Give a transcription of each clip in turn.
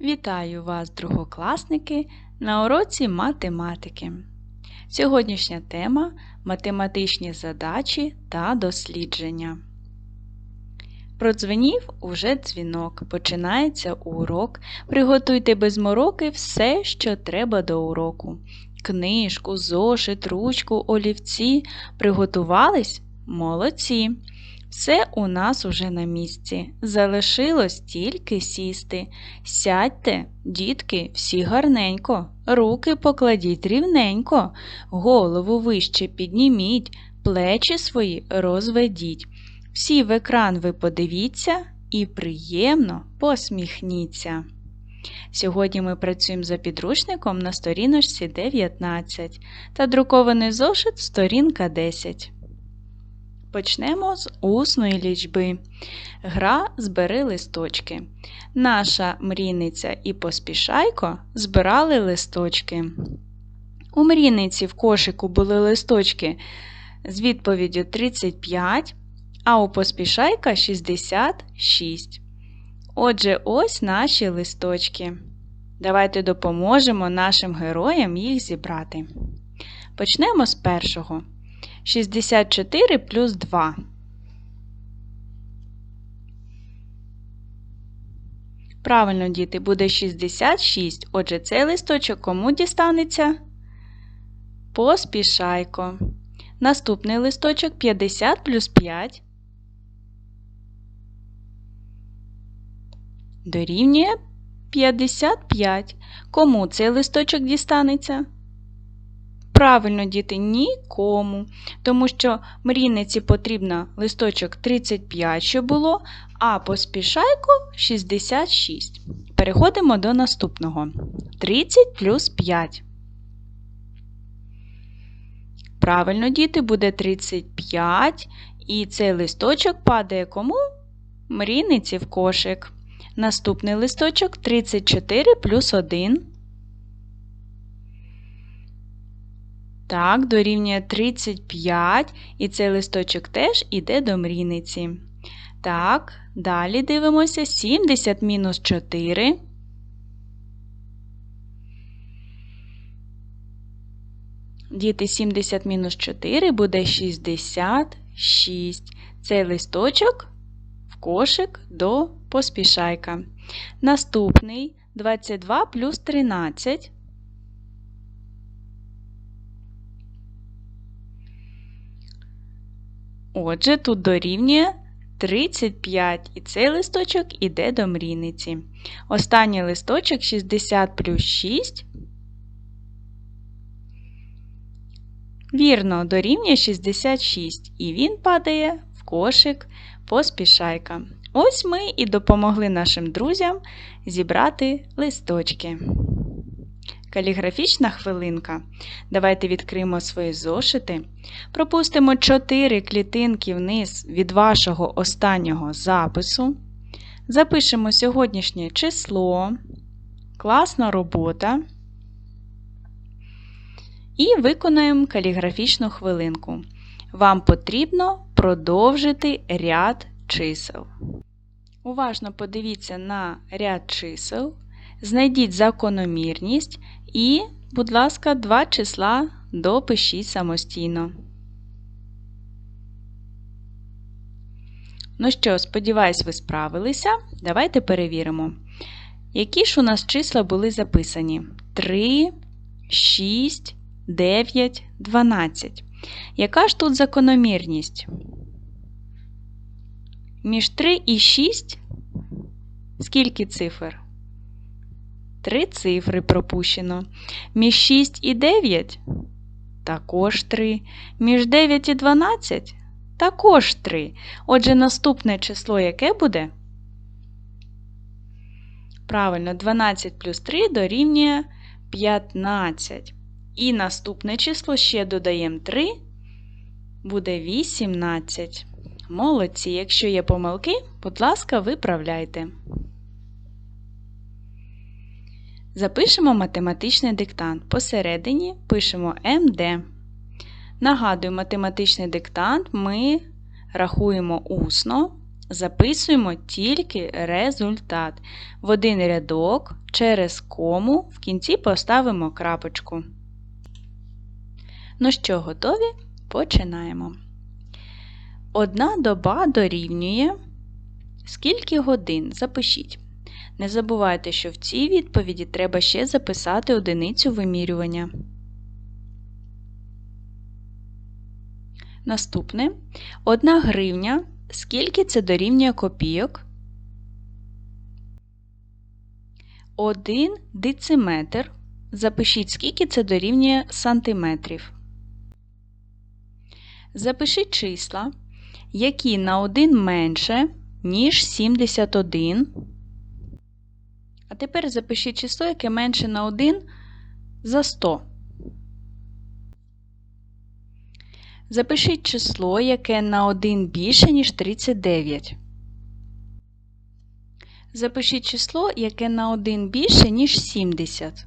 Вітаю вас, другокласники, на уроці математики. Сьогоднішня тема математичні задачі та дослідження. Продзвенів уже дзвінок. Починається урок. Приготуйте без мороки все, що треба до уроку. Книжку, зошит, ручку, олівці. Приготувались? Молодці! Все у нас уже на місці. Залишилось тільки сісти. Сядьте, дітки, всі гарненько, руки покладіть рівненько, голову вище підніміть, плечі свої розведіть. Всі в екран ви подивіться і приємно посміхніться. Сьогодні ми працюємо за підручником на сторіночці 19 та друкований зошит сторінка 10. Почнемо з усної лічби. Гра збери листочки. Наша мрійниця і поспішайко збирали листочки. У мрійниці в кошику були листочки з відповіддю 35, а у поспішайка 66. Отже, ось наші листочки. Давайте допоможемо нашим героям їх зібрати. Почнемо з першого. 64 плюс 2. Правильно, діти, буде 66. Отже, цей листочок кому дістанеться? Поспішайко. Наступний листочок 50 плюс 5. Дорівнює 55. Кому цей листочок дістанеться? Правильно, діти, нікому, тому що мрійниці потрібно листочок 35, щоб було, а поспішайку 66. Переходимо до наступного. 30 плюс 5. Правильно, діти, буде 35, і цей листочок падає кому? Мрійниці в кошик. Наступний листочок 34 плюс 1. Так, дорівнює 35, і цей листочок теж іде до мрійниці. Так, далі дивимося 70 мінус 4. Діти 70 мінус 4 буде 66. Цей листочок в кошик до поспішайка. Наступний 22 плюс 13. Отже, тут дорівнює 35, і цей листочок іде до мрійниці. Останній листочок 60 плюс 6. Вірно, дорівнює 66, і він падає в кошик поспішайка. Ось ми і допомогли нашим друзям зібрати листочки. Каліграфічна хвилинка. Давайте відкриємо свої зошити. Пропустимо 4 клітинки вниз від вашого останнього запису. Запишемо сьогоднішнє число, класна робота. І виконаємо каліграфічну хвилинку. Вам потрібно продовжити ряд чисел. Уважно подивіться на ряд чисел, знайдіть закономірність і, будь ласка, два числа допишіть самостійно. Ну що, сподіваюсь, ви справилися. Давайте перевіримо. Які ж у нас числа були записані? 3, 6, 9, 12. Яка ж тут закономірність? Між 3 і 6 скільки цифр? Три цифри пропущено. Між 6 і 9 також 3. Між 9 і 12 також 3. Отже, наступне число яке буде? Правильно, 12 плюс 3 дорівнює 15. І наступне число ще додаємо 3, буде 18. Молодці, якщо є помилки, будь ласка, виправляйте. Запишемо математичний диктант. Посередині пишемо МД. Нагадую, математичний диктант ми рахуємо усно. записуємо тільки результат. В один рядок через кому в кінці поставимо крапочку. Ну що, готові? Починаємо. Одна доба дорівнює. Скільки годин? Запишіть. Не забувайте, що в цій відповіді треба ще записати одиницю вимірювання. Наступне. Одна гривня. Скільки це дорівнює копійок? Один дециметр. Запишіть, скільки це дорівнює сантиметрів. Запишіть числа, які на 1 менше, ніж 71. А тепер запишіть число, яке менше на 1 за 100. Запишіть число, яке на 1 більше, ніж 39. Запишіть число, яке на 1 більше, ніж 70.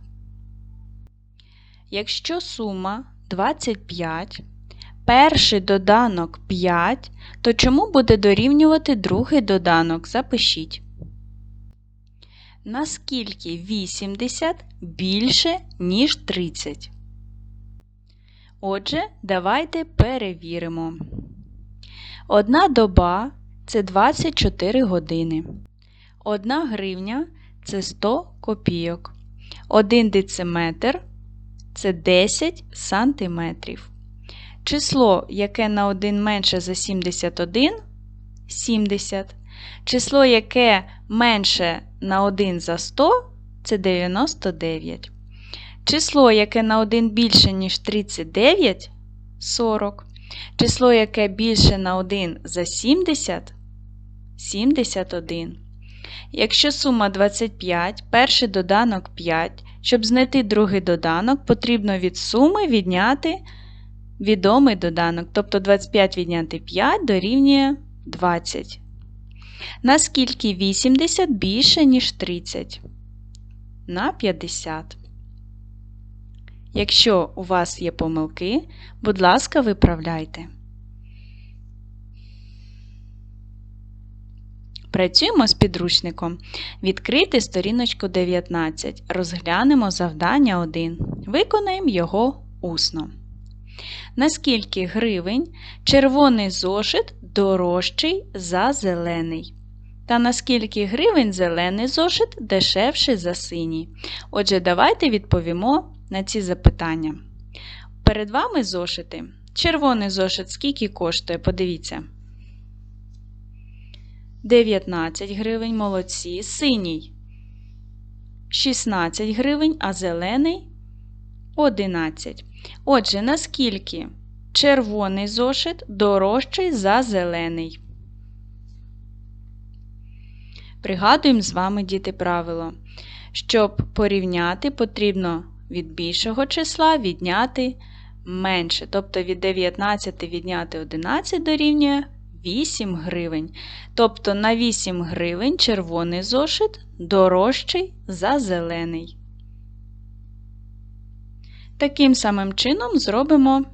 Якщо сума 25, перший доданок 5, то чому буде дорівнювати другий доданок? Запишіть. Наскільки 80 більше, ніж 30? Отже, давайте перевіримо. Одна доба це 24 години. Одна гривня це 100 копійок. Один дециметр це 10 сантиметрів. Число, яке на 1 менше за 71 70. Число, яке менше на 1 за 100 це 99. Число, яке на 1 більше, ніж 39 40. Число, яке більше на 1 за 70 71. Якщо сума 25, перший доданок 5, щоб знайти другий доданок, потрібно від суми відняти відомий доданок. Тобто 25 відняти 5 дорівнює 20. Наскільки 80 більше, ніж 30? На 50. Якщо у вас є помилки, будь ласка, виправляйте. Працюємо з підручником. Відкрити сторіночку 19. Розглянемо завдання 1. Виконаємо його усно. Наскільки гривень червоний зошит дорожчий за зелений? Та наскільки гривень зелений зошит дешевший за синій? Отже, давайте відповімо на ці запитання. Перед вами зошити. Червоний зошит скільки коштує? Подивіться. 19 гривень, молодці, синій 16 гривень, а зелений 11. Отже, наскільки червоний зошит дорожчий за зелений? Пригадуємо з вами діти правило. Щоб порівняти, потрібно від більшого числа відняти менше. Тобто від 19 відняти 11 дорівнює 8 гривень. Тобто на 8 гривень червоний зошит дорожчий за зелений. Таким самим чином зробимо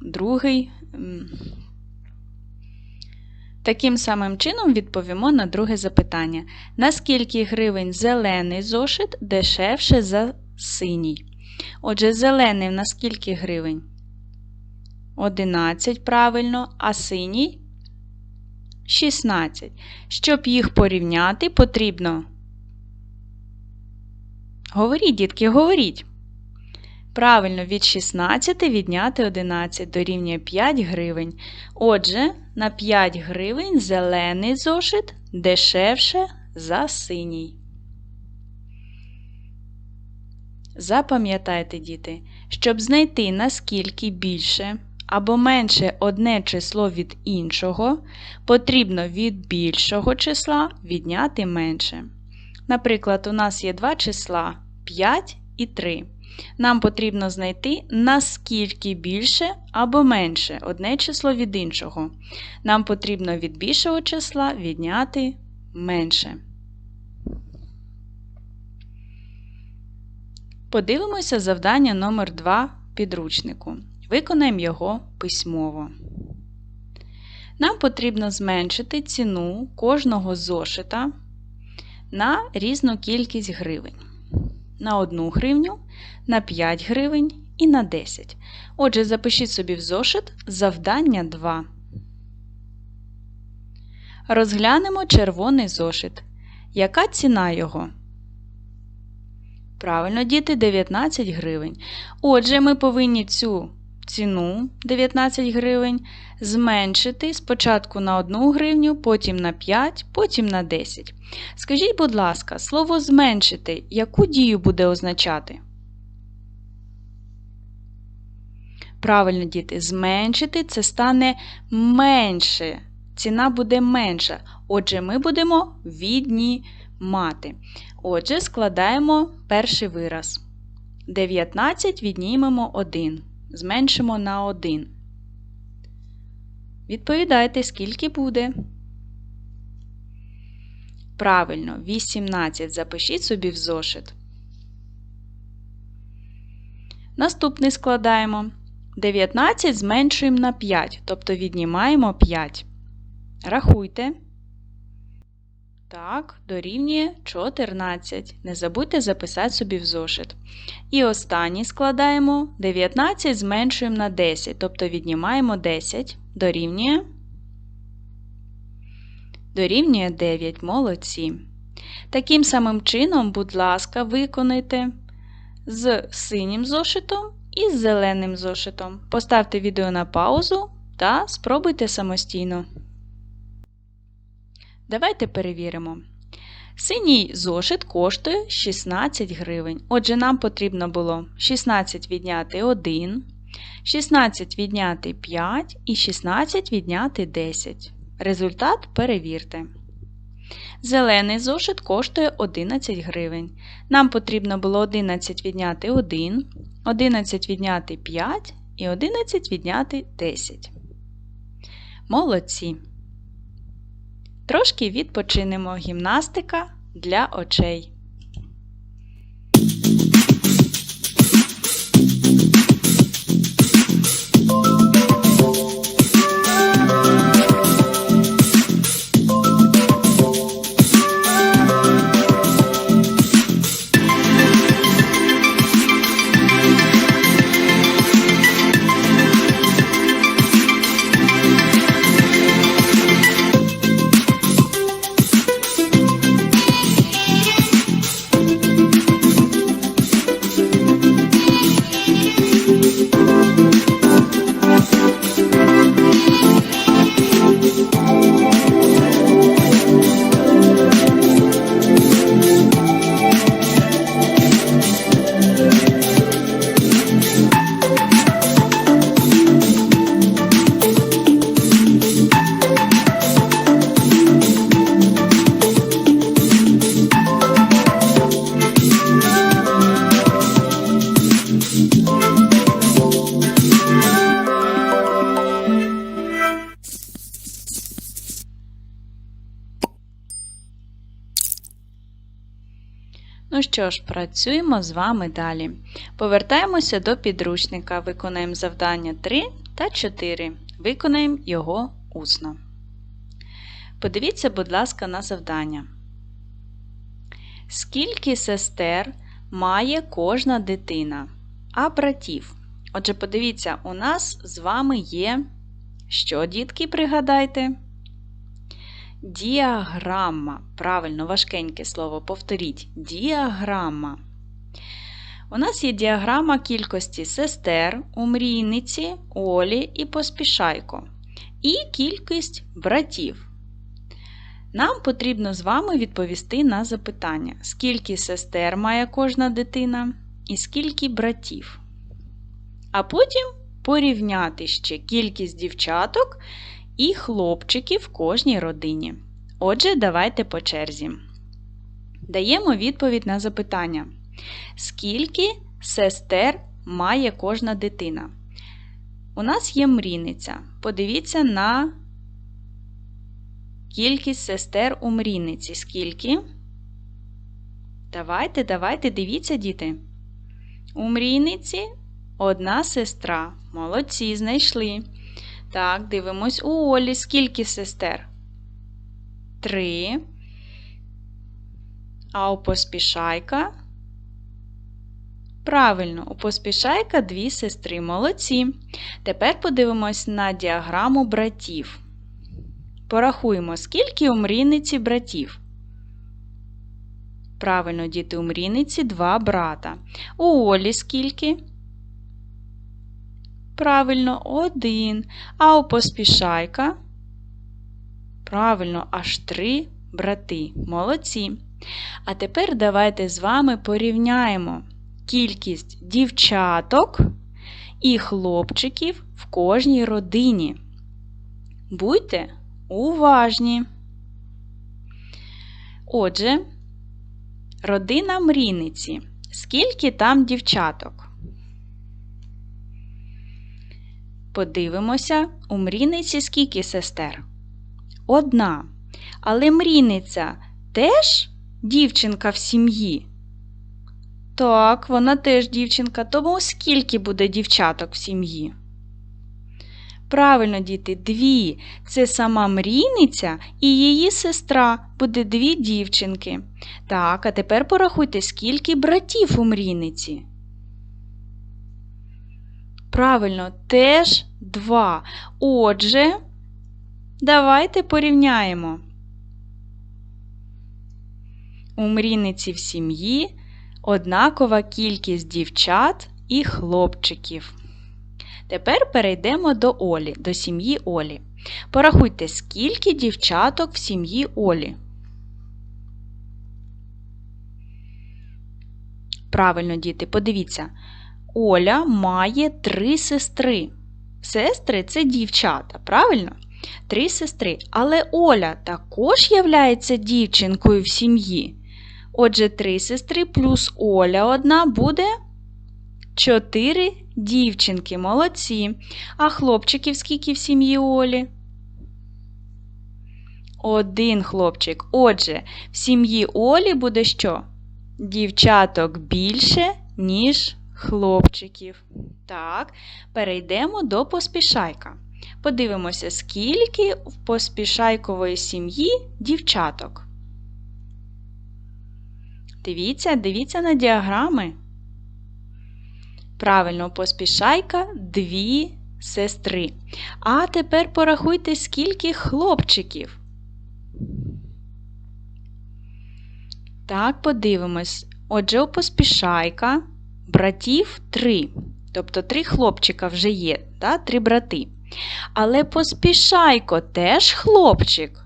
другий. Таким самим чином відповімо на друге запитання. Наскільки гривень зелений зошит дешевше за синій? Отже, зелений в наскільки гривень? 11 правильно, а синій 16. Щоб їх порівняти, потрібно. Говоріть, дітки, говоріть. Правильно, від 16 відняти 11 дорівнює 5 гривень. Отже, на 5 гривень зелений зошит дешевше за синій. Запам'ятайте, діти, щоб знайти наскільки більше або менше одне число від іншого, потрібно від більшого числа відняти менше. Наприклад, у нас є два числа 5 і 3. Нам потрібно знайти наскільки більше або менше одне число від іншого. Нам потрібно від більшого числа відняти менше. Подивимося завдання номер 2 підручнику. Виконаємо його письмово. Нам потрібно зменшити ціну кожного зошита на різну кількість гривень. На 1 гривню, на 5 гривень і на 10. Отже, запишіть собі в зошит завдання 2. Розглянемо червоний зошит. Яка ціна його? Правильно, діти 19 гривень. Отже, ми повинні цю ціну 19 гривень зменшити спочатку на 1 гривню, потім на 5, потім на 10. Скажіть, будь ласка, слово зменшити яку дію буде означати? Правильно, діти, зменшити це стане менше. Ціна буде менша. Отже, ми будемо віднімати. Отже, складаємо перший вираз. 19 віднімемо 1. Зменшимо на 1. Відповідайте, скільки буде. Правильно, 18. Запишіть собі в зошит. Наступний складаємо. 19 зменшуємо на 5, тобто віднімаємо 5. Рахуйте. Так, дорівнює 14. Не забудьте записати собі в зошит. І останній складаємо 19 зменшуємо на 10, тобто віднімаємо 10, дорівнює. Дорівнює 9. Молодці. Таким самим чином, будь ласка, виконайте з синім зошитом і з зеленим зошитом. Поставте відео на паузу та спробуйте самостійно. Давайте перевіримо. Синій зошит коштує 16 гривень. Отже, нам потрібно було 16 відняти 1, 16 відняти 5 і 16 відняти 10. Результат перевірте. Зелений зошит коштує 11 гривень. Нам потрібно було 11 відняти 1, 11 відняти 5 і 11 відняти 10. Молодці! Трошки відпочинемо гімнастика для очей. Ну що ж, працюємо з вами далі. Повертаємося до підручника, виконаємо завдання 3 та 4. Виконаємо його усно. Подивіться, будь ласка, на завдання. Скільки сестер має кожна дитина, а братів? Отже, подивіться, у нас з вами є. Що, дітки, пригадайте? Діаграма. Правильно, важкеньке слово. Повторіть. Діаграма. У нас є діаграма кількості сестер у мрійниці, Олі і поспішайко. І кількість братів. Нам потрібно з вами відповісти на запитання, скільки сестер має кожна дитина і скільки братів. А потім порівняти ще кількість дівчаток і хлопчиків в кожній родині. Отже, давайте по черзі. Даємо відповідь на запитання. Скільки сестер має кожна дитина? У нас є мрійниця. Подивіться на кількість сестер у мрійниці. Скільки? Давайте, давайте, дивіться, діти. У мрійниці одна сестра. Молодці, знайшли. Так, дивимось у Олі. Скільки сестер? Три. А у поспішайка? Правильно, у поспішайка дві сестри. Молодці. Тепер подивимось на діаграму братів. Порахуємо, скільки у мрійниці братів. Правильно, діти у мрійниці два брата. У Олі скільки? Правильно, один. А у поспішайка? Правильно, аж три брати. Молодці. А тепер давайте з вами порівняємо кількість дівчаток і хлопчиків в кожній родині. Будьте уважні. Отже, родина мрійниці. Скільки там дівчаток? Подивимося, у мрійниці скільки сестер? Одна. Але мрійниця теж дівчинка в сім'ї? Так, вона теж дівчинка, тому скільки буде дівчаток в сім'ї? Правильно, діти, дві. Це сама мрійниця і її сестра буде дві дівчинки. Так, а тепер порахуйте, скільки братів у мрійниці. Правильно, теж два. Отже, давайте порівняємо. У мрійниці в сім'ї однакова кількість дівчат і хлопчиків. Тепер перейдемо до Олі, до сім'ї Олі. Порахуйте, скільки дівчаток в сім'ї Олі. Правильно, діти, подивіться. Оля має три сестри. Сестри це дівчата, правильно? Три сестри. Але Оля також являється дівчинкою в сім'ї. Отже, три сестри плюс Оля одна буде чотири дівчинки. Молодці. А хлопчиків скільки в сім'ї Олі? Один хлопчик. Отже, в сім'ї Олі буде що? Дівчаток більше, ніж хлопчиків. Так, перейдемо до поспішайка. Подивимося, скільки в поспішайкової сім'ї дівчаток. Дивіться, дивіться на діаграми. Правильно, поспішайка дві сестри. А тепер порахуйте, скільки хлопчиків. Так, подивимось. Отже, у поспішайка братів три. Тобто три хлопчика вже є, да? три брати. Але поспішайко теж хлопчик.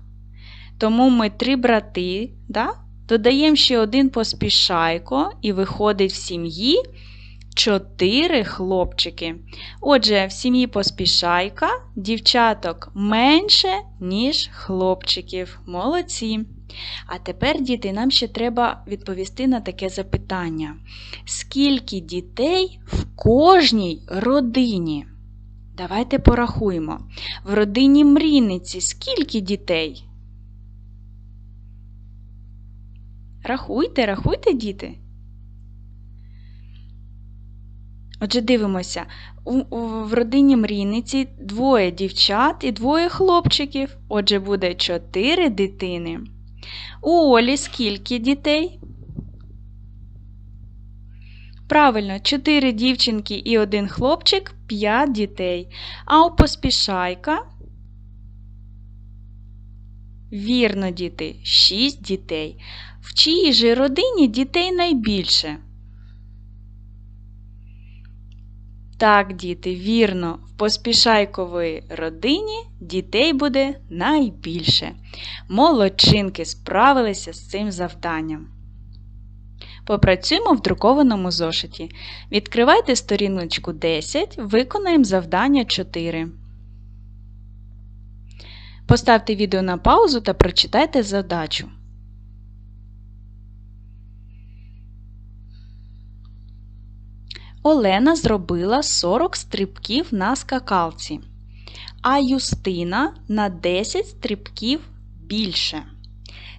Тому ми три брати, да? додаємо ще один поспішайко, і виходить в сім'ї чотири хлопчики. Отже, в сім'ї поспішайка дівчаток менше, ніж хлопчиків. Молодці. А тепер, діти, нам ще треба відповісти на таке запитання: скільки дітей в кожній родині? Давайте порахуємо. В родині мрійниці скільки дітей? Рахуйте, рахуйте, діти. Отже, дивимося, в родині мрійниці двоє дівчат і двоє хлопчиків. Отже, буде чотири дитини. У Олі скільки дітей? Правильно, чотири дівчинки і один хлопчик, п'ять дітей. А у поспішайка. Вірно, діти, шість дітей. В чиїй же родині дітей найбільше? Так, діти, вірно, в поспішайкової родині дітей буде найбільше. Молодчинки справилися з цим завданням. Попрацюємо в друкованому зошиті. Відкривайте сторіночку 10, виконаємо завдання 4. Поставте відео на паузу та прочитайте задачу. Олена зробила 40 стрибків на скакалці, а Юстина на 10 стрибків більше.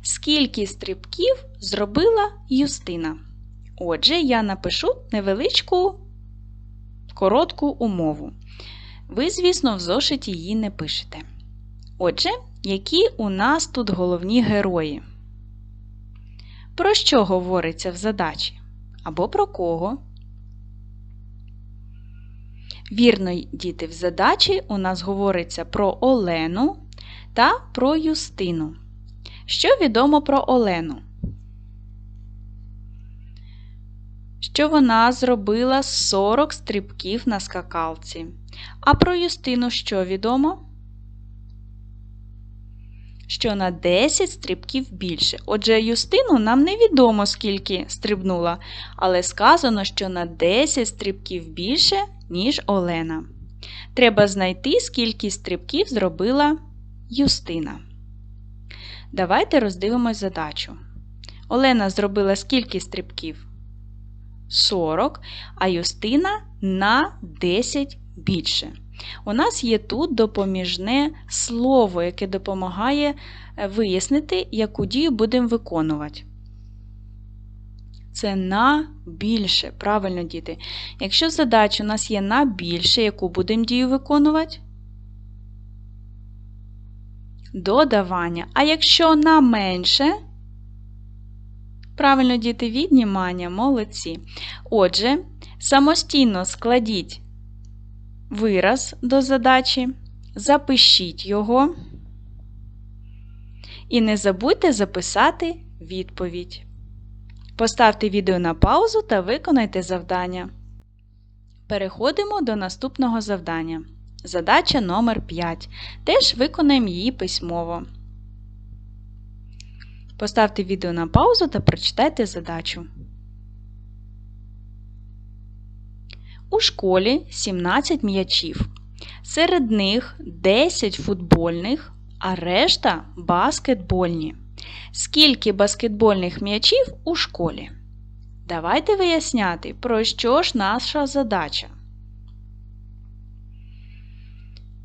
Скільки стрибків зробила Юстина? Отже, я напишу невеличку коротку умову. Ви, звісно, в зошиті її не пишете. Отже, які у нас тут головні герої? Про що говориться в задачі? Або про кого? Вірно, діти, в задачі у нас говориться про Олену та про Юстину. Що відомо про Олену? Що вона зробила 40 стрибків на скакалці. А про Юстину що відомо? Що на 10 стрибків більше. Отже, Юстину нам невідомо, скільки стрибнула, але сказано, що на 10 стрибків більше, ніж Олена. Треба знайти, скільки стрибків зробила Юстина. Давайте роздивимось задачу. Олена зробила скільки стрибків? 40, а Юстина на 10 більше. У нас є тут допоміжне слово, яке допомагає е, вияснити, яку дію будемо виконувати. Це на більше. Правильно, діти. Якщо задача у нас є на більше, яку будемо дію виконувати? Додавання. А якщо на менше, правильно діти, віднімання, молодці. Отже, самостійно складіть вираз до задачі, запишіть його і не забудьте записати відповідь. Поставте відео на паузу та виконайте завдання. Переходимо до наступного завдання. Задача номер 5. Теж виконаємо її письмово. Поставте відео на паузу та прочитайте задачу. У школі 17 м'ячів. Серед них 10 футбольних, а решта баскетбольні. Скільки баскетбольних м'ячів у школі? Давайте виясняти, про що ж наша задача.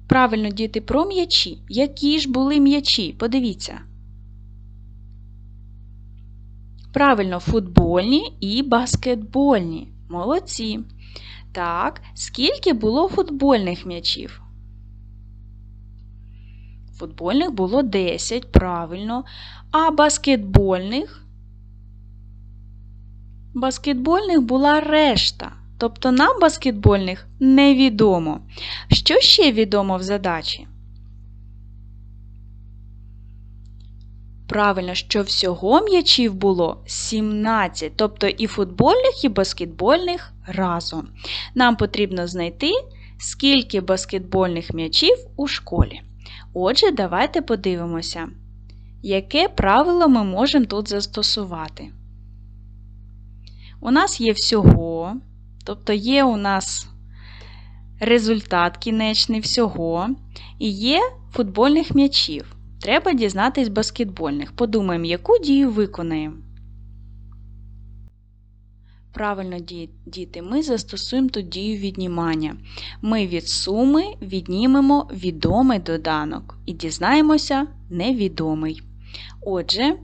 Правильно, діти, про м'ячі. Які ж були м'ячі? Подивіться. Правильно, футбольні і баскетбольні. Молодці. Так, скільки було футбольних м'ячів? Футбольних було 10, правильно. А баскетбольних? Баскетбольних була решта. Тобто нам баскетбольних невідомо. Що ще відомо в задачі? Правильно, що всього м'ячів було 17, тобто і футбольних, і баскетбольних разом. Нам потрібно знайти, скільки баскетбольних м'ячів у школі. Отже, давайте подивимося, яке правило ми можемо тут застосувати. У нас є всього, тобто є у нас результат кінечний всього, і є футбольних м'ячів. Треба дізнатись баскетбольних. Подумаємо, яку дію виконаємо. Правильно, діти, ми застосуємо тут дію віднімання. Ми від суми віднімемо відомий доданок і дізнаємося невідомий. Отже,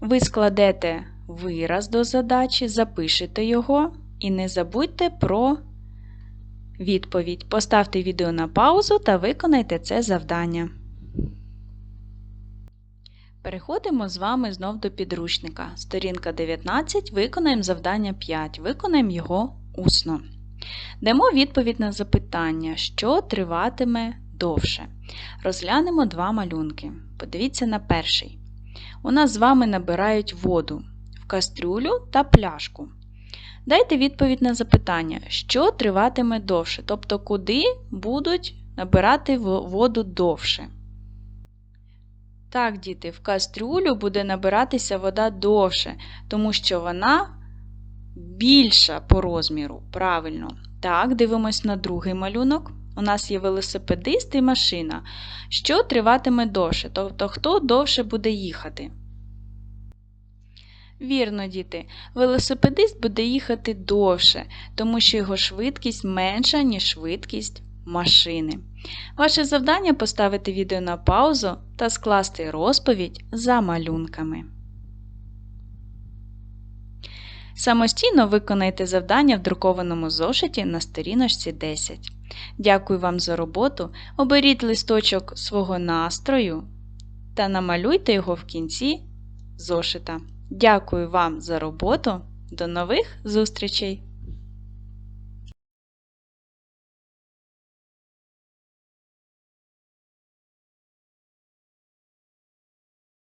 ви складете вираз до задачі, запишете його і не забудьте про відповідь. Поставте відео на паузу та виконайте це завдання. Переходимо з вами знов до підручника. Сторінка 19. Виконаємо завдання 5. Виконаємо його усно. Дамо відповідь на запитання, що триватиме довше. Розглянемо два малюнки. Подивіться на перший. У нас з вами набирають воду в кастрюлю та пляшку. Дайте відповідь на запитання, що триватиме довше, тобто куди будуть набирати воду довше. Так, діти, в кастрюлю буде набиратися вода довше, тому що вона більша по розміру. Правильно. Так, дивимось на другий малюнок. У нас є велосипедист і машина, що триватиме довше, тобто хто довше буде їхати. Вірно, діти, велосипедист буде їхати довше, тому що його швидкість менша, ніж швидкість машини. Ваше завдання поставити відео на паузу та скласти розповідь за малюнками. Самостійно виконайте завдання в друкованому зошиті на сторіночці 10. Дякую вам за роботу. Оберіть листочок свого настрою та намалюйте його в кінці зошита. Дякую вам за роботу. До нових зустрічей!